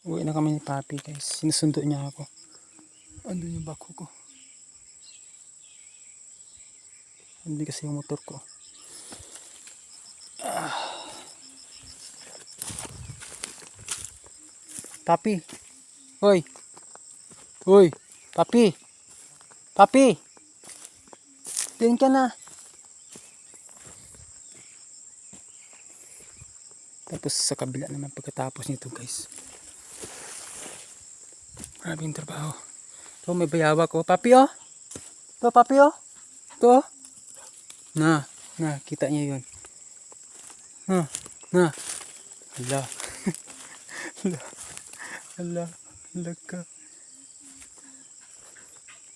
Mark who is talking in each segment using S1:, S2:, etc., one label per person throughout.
S1: Uwi na kami ni Papi guys. Sinusundo niya ako. Andun yung bako ko. Hindi kasi yung motor ko. Ah. Papi. Hoy. Hoy. Papi. Papi. Diyan ka na. Tapos sa kabila naman pagkatapos nito guys. Yung trabaho. So may bayawa ko. Papi oh. Ito papi oh. Ito oh. Na. Na. Kita niya yun. Na. Na. Hala. Hala. Hala. Hala ka.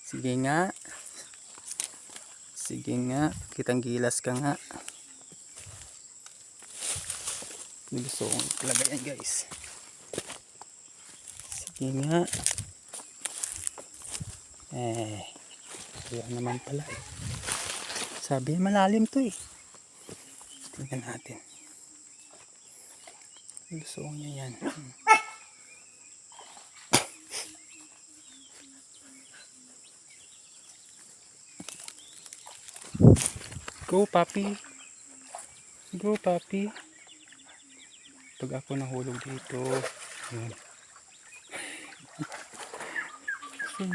S1: Sige nga. Sige nga. Kitang gilas ka nga. Gusto kong talaga yan guys. Sige nga. Eh. Kaya naman pala eh. Sabi malalim to eh. Tingnan natin. Gusto niya yan. Hmm. Go papi. Go papi. Pag ako nahulog dito. Yun. Yun.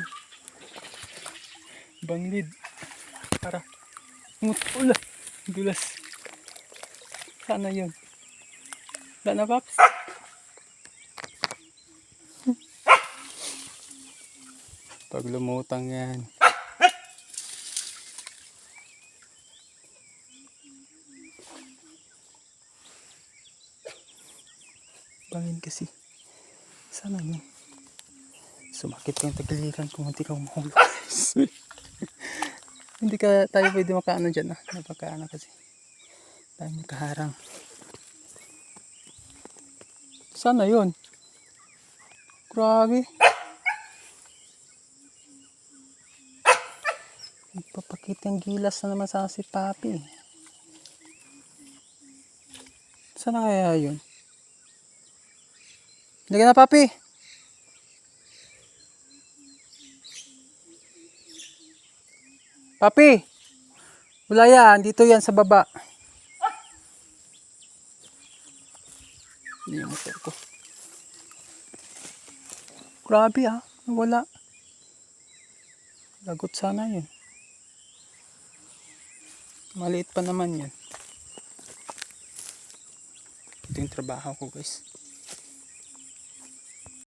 S1: Banglid. Para. Mutula. Dulas. Sana yun. Wala na paps. Pag lumutang yan. Bangin kasi. Sana yun. Sumakit ko yung tagalikan kung hindi ka umahulog. hindi ka tayo pwede makaano dyan ah. Napakaano kasi. Tayo makaharang. Sana yun. Grabe. Papakita yung gilas na naman sa si Papi. Sana kaya yun? Hindi na, Papi. Papi. Wala yan. Dito yan sa baba. Hindi yung motor ko. Grabe ah. Wala. Lagot sana yun. Maliit pa naman yan. Ito yung trabaho ko guys.